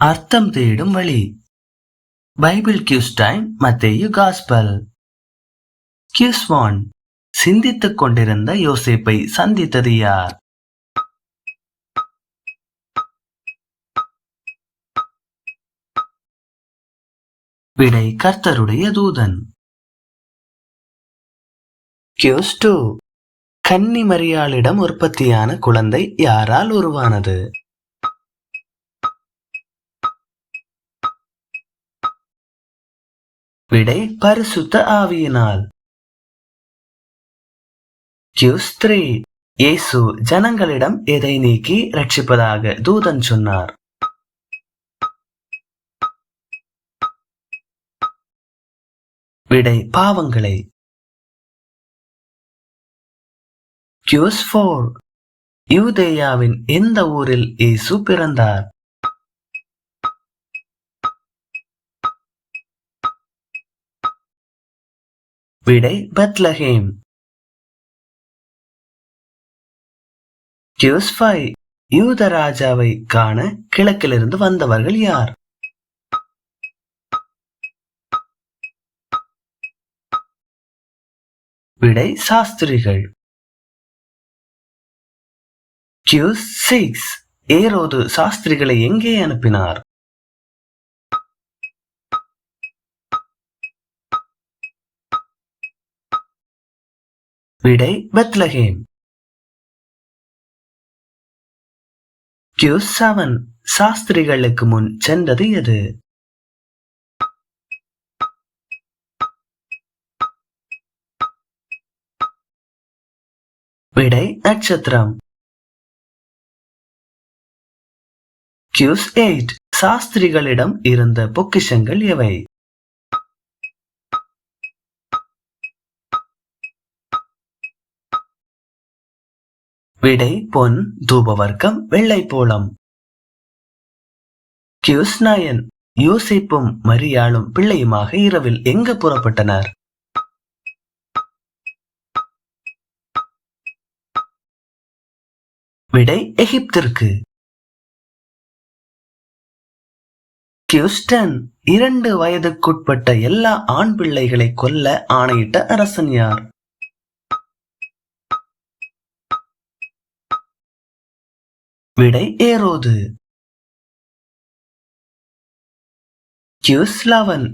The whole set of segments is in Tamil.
அர்த்தம் தேடும் வழி. பைபிள் கியூஸ் டைம் மத்தேயு காஸ்பல். Quiz one. சிந்தித்துக் கொண்டிருந்த யோசேப்பை சந்தித்தது யார்? விடை கர்த்தருடைய தூதன். Quiz two. கன்னி மரியாளிடம் உற்பத்தியான குழந்தை யாரால் உருவானது? விடை பரிசுத்த ஆவியினால். கியூஸ் த்ரீ இயேசு ஜனங்களிடம் எதை நீக்கி ரட்சிப்பதாக தூதன் சொன்னார். விடை பாவங்களை. கியூஸ் ஃபோர் யூதேயாவின் எந்த ஊரில் இயேசு பிறந்தார்? விடை பெத்லஹேம். கியூஸ் யூத ராஜாவை காண கிழக்கிலிருந்து வந்தவர்கள் யார்? விடை சாஸ்திரிகள். சிக்ஸ். ஏரோது சாஸ்திரிகளை எங்கே அனுப்பினார்? விடை பெத்லஹேம். கியூ செவன் சாஸ்திரிகளுக்கு முன் சென்றது எது? விடை நட்சத்திரம். கியூஸ் எயிட் சாஸ்திரிகளிடம் இருந்த பொக்கிஷங்கள் எவை? விடை பொன் தூபவர்க்கம் வெள்ளை போலம் கியூஸ் மரியாளும் பிள்ளையுமாக இரவில் எங்கு புறப்பட்டனர்? விடை எகிப்திற்கு. கியூஸ்டன் இரண்டு வயதுக்குட்பட்ட எல்லா ஆண் பிள்ளைகளை கொல்ல ஆணையிட்ட அரசன் யார்? விடை ஏரோது கியூஸ்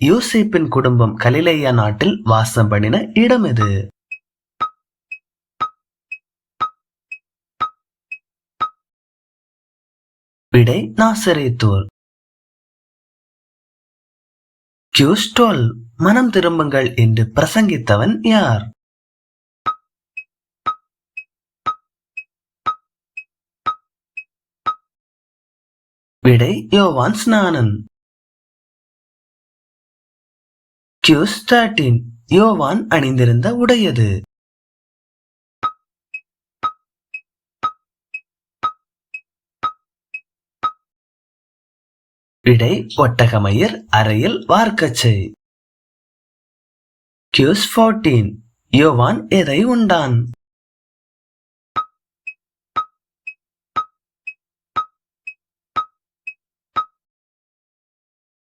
யூசிப்பின் குடும்பம் கலிலேயா நாட்டில் வாசம் பண்ணின இடம் எது விடை நாசரேத்தூர். கியூஸ்டோல் மனம் திரும்புங்கள் என்று பிரசங்கித்தவன் யார்? விடை யோவான் ஸ்நானன். கியூஸ் தேர்டீன் யோவான் அணிந்திருந்த உடையது. விடை ஒட்டகமயிர் அறையில் வார்க்கச்சை. கியூஸ் ஃபோர்டீன் யோவான் எதை உண்டான்?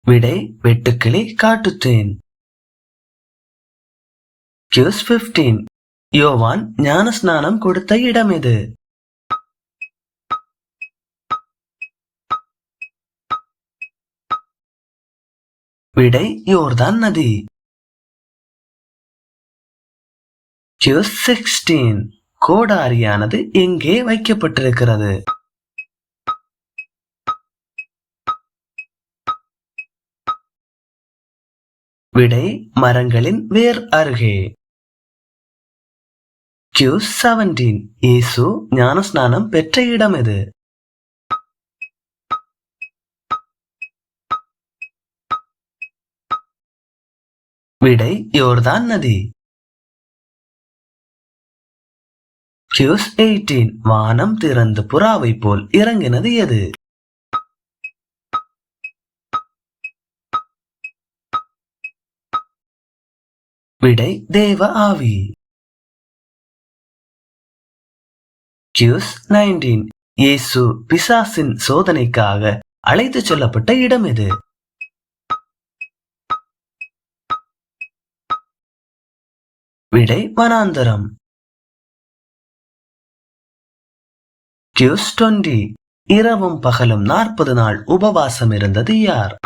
விடை வெட்டுக்கிளி காட்டுத்தேன். கியூஸ் பிப்டீன் யோவான் ஞான ஸ்நானம் கொடுத்த இடம் இது. விடை யோர்தான் நதி. கியூஸ் சிக்ஸ்டீன் கோடாரியானது எங்கே வைக்கப்பட்டிருக்கிறது? விடை மரங்களின் வேர் அருகே. கியூ செவன்டீன் இயேசு ஞானஸ்நானம் பெற்ற இடம் எது? விடை யோர்தான் நதி. கியூஸ் எயிட்டீன் வானம் திறந்து புறாவை போல் இறங்கினது எது? விடை தேவ ஆவி. கியூஸ் நைன்டீன் இயேசு பிசாசின் சோதனைக்காக அழைத்துச் சொல்லப்பட்ட இடம் எது விடை வனாந்தரம். கியூஸ் டுவெண்டி இரவும் பகலும் நாற்பது நாள் உபவாசம் இருந்தது யார்?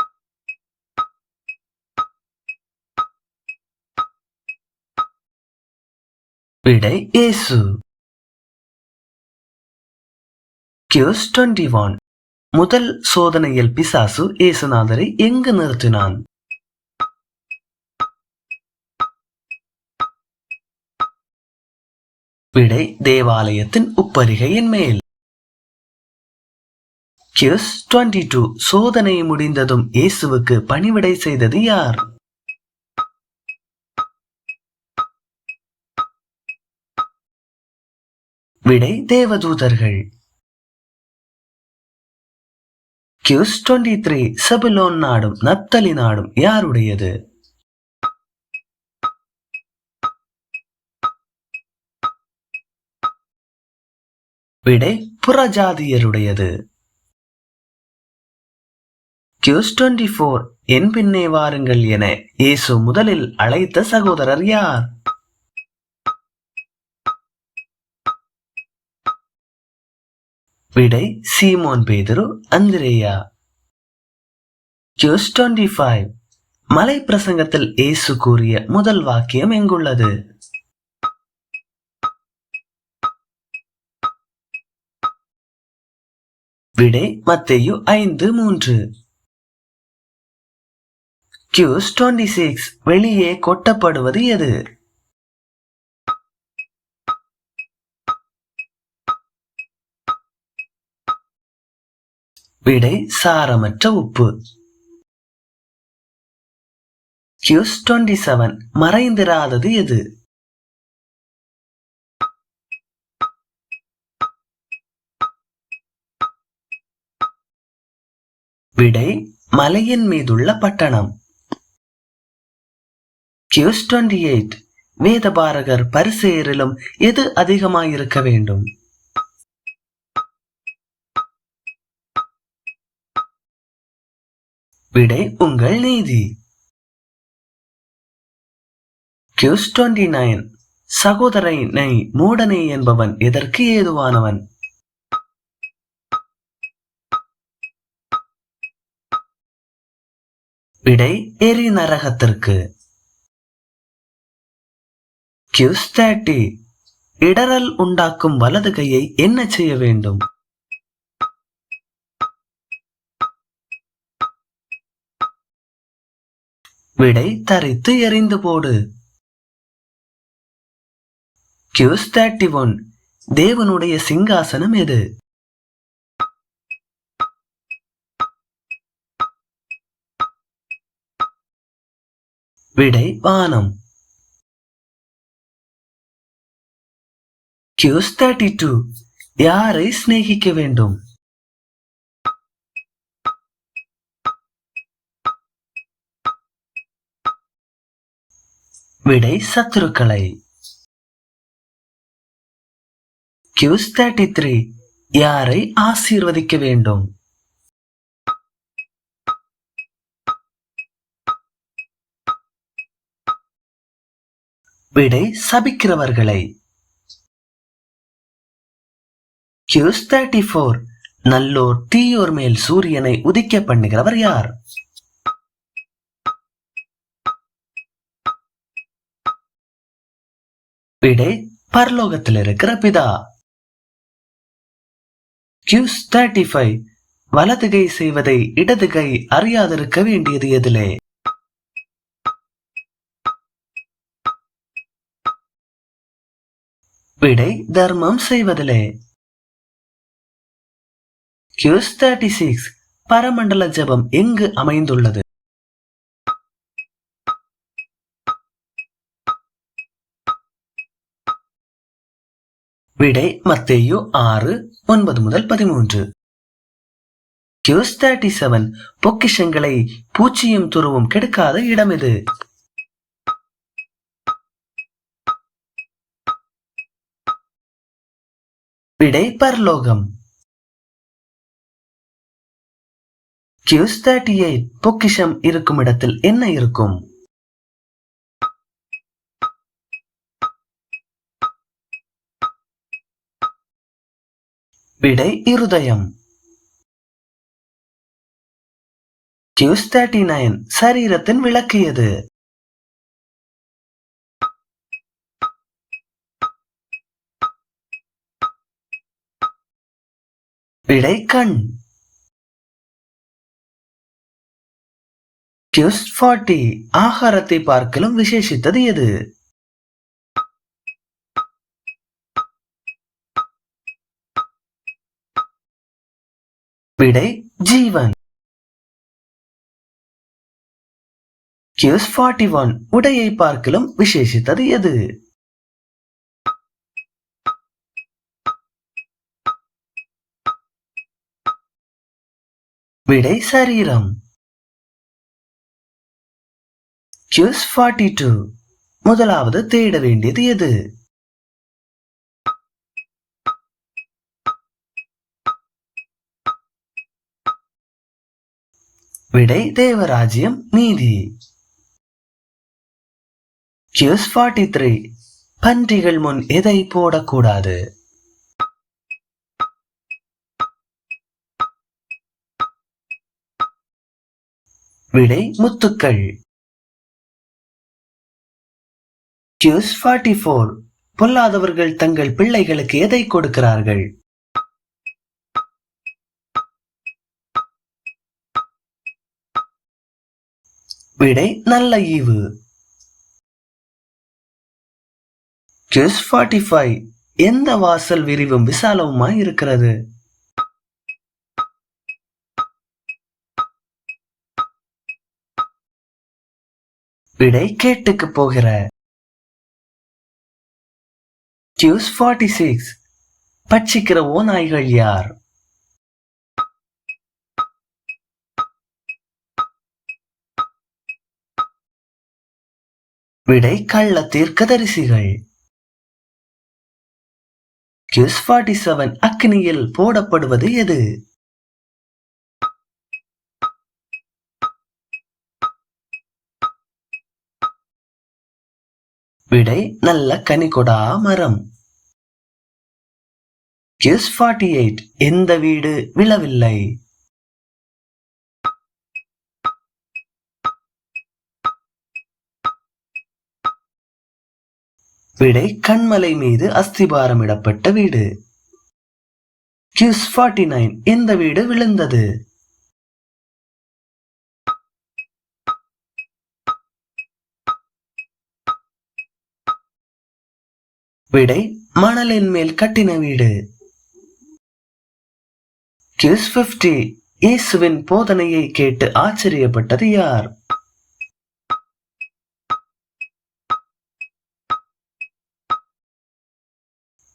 விடை இயேசு கியூஸ் டுவெண்டி ஒன். முதல் சோதனையில் பிசாசு இயேசுநாதரை எங்கு நிறுத்தினான்? விடை தேவாலயத்தின் உப்பரிகையின் மேல். கியூஸ் டுவெண்டி டூ சோதனை முடிந்ததும் இயேசுவுக்கு பணிவிடை செய்தது யார்? விடை தேவதூதர்கள். கியூஸ் டுவெண்ட்டி த்ரீ சபிலோன் நாடும் நத்தலி நாடும் யாருடையது? விடை புறஜாதியருடையது. கியூஸ் டுவெண்ட்டி ஃபோர் என் பின்னே வாருங்கள் என இயேசு முதலில் அழைத்த சகோதரர் யார்? விடை சீமோன் பேதுரு அந்திரேயா. கியூஸ் டுவெண்டி ஃபைவ் மலை பிரசங்கத்தில் இயேசு கூறிய முதல் வாக்கியம் எங்குள்ளது? விடை மத்தேயு ஐந்து மூன்று. கியூஸ் டுவெண்டி சிக்ஸ் வெளியே கொட்டப்படுவது எது? விடை சாரமற்ற உப்பு. கியூஸ் டுவெண்டி செவன் மறைந்திராதது எது? விடை மலையின் மீதுள்ள பட்டணம். கியூஸ் டுவெண்டி எயிட் வேதபாரகர் பரிசேரிலும் எது அதிகமாயிருக்க வேண்டும்? விடை உங்கள் நீதி. கியூஸ் டுவெண்டி நைன். சகோதரை நெய் என்பவன் எதற்கு ஏதுவானவன்? விடை எரி நரகத்திற்கு கியூஸ் தேர்ட்டி. இடரல் உண்டாக்கும் வலது கையை என்ன செய்ய வேண்டும்? விடை தரித்து எறிந்து போடு. கியூஸ் தேர்ட்டி ஒன் தேவனுடைய சிங்காசனம் எது? விடை வானம். கியூஸ் தேர்ட்டி டூ யாரை சிநேகிக்க வேண்டும்? விடை சத்துருக்களை. கியூஸ் தேர்ட்டி த்ரீ யாரை ஆசீர்வதிக்க வேண்டும்? விடை சபிக்கிறவர்களை. கியூஸ் தேர்ட்டி ஃபோர் நல்லோர் தீயோர் மேல் சூரியனை உதிக்க பண்ணுகிறவர் யார்? விடை பரலோகத்தில் இருக்கிற பிதா. கியூஸ் தேர்ட்டி ஃபைவ் வலது கை செய்வதை இடது கை அறியாதிருக்க வேண்டியது எதிலே. விடை தர்மம் செய்வதிலே. கியூஸ் தேர்ட்டி சிக்ஸ் பரமண்டல ஜபம் எங்கு அமைந்துள்ளது? விடை மத்தேயு ஆறு ஒன்பது முதல் பதிமூன்று. கியூஸ் தேர்ட்டி செவன் பொக்கிஷங்களை பூச்சியும் துருவும் கெடுக்காத இடம் இது. விடை பரலோகம். கியூஸ் தேர்ட்டி எயிட் பொக்கிஷம் இருக்கும் இடத்தில் என்ன இருக்கும்? விடை இருதயம். கியூஸ் தேர்ட்டி நைன் சரீரத்தின் விளக்கு எது? விடை கண். கியூஸ் ஃபார்ட்டி ஆகாரத்தை பார்க்கலும் விசேஷித்தது எது? விடை ஜீவன். கியூஸ் ஃபார்ட்டி ஒன் உடையை பார்க்கலும் விசேஷித்தது எது? விடை சரீரம். கியூஸ் ஃபார்ட்டி டூ முதலாவது தேட வேண்டியது எது? விடை தேவராஜ்யம் நீதி. கியூஸ் ஃபார்ட்டி த்ரீ பன்றிகள் முன் எதை போடக்கூடாது? விடை முத்துக்கள். கியூஸ் ஃபார்ட்டி ஃபோர் பொல்லாதவர்கள் தங்கள் பிள்ளைகளுக்கு எதை கொடுக்கிறார்கள்? விடை நல்ல ஈவு. கெஸ் ஃபார்ட்டி ஃபைவ் எந்த வாசல் விரிவும் விசாலவுமாய் இருக்கிறது? விடை கேட்டுக்கு போகிற. கியூஸ் ஃபார்ட்டி சிக்ஸ் பட்சிக்கிற நாய்கள் யார்? விடை கள்ள தீர்க்கதரிசிகள். கியூஸ் ஃபார்ட்டி செவன் அக்னியில் போடப்படுவது எது? விடை நல்ல கனிகொடா மரம். கியூஸ் ஃபார்ட்டி எயிட் எந்த வீடு விழவில்லை? விடை கண்மலை மீது அஸ்திபாரமிடப்பட்ட வீடு. கியூஸ் ஃபார்ட்டி நைன் எந்த வீடு விழுந்தது. விடை மணலின் மேல் கட்டின வீடு. கியூஸ் பிப்டி இயேசுவின் போதனையை கேட்டு ஆச்சரியப்பட்டது யார்?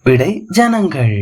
விடை ஜனங்கள்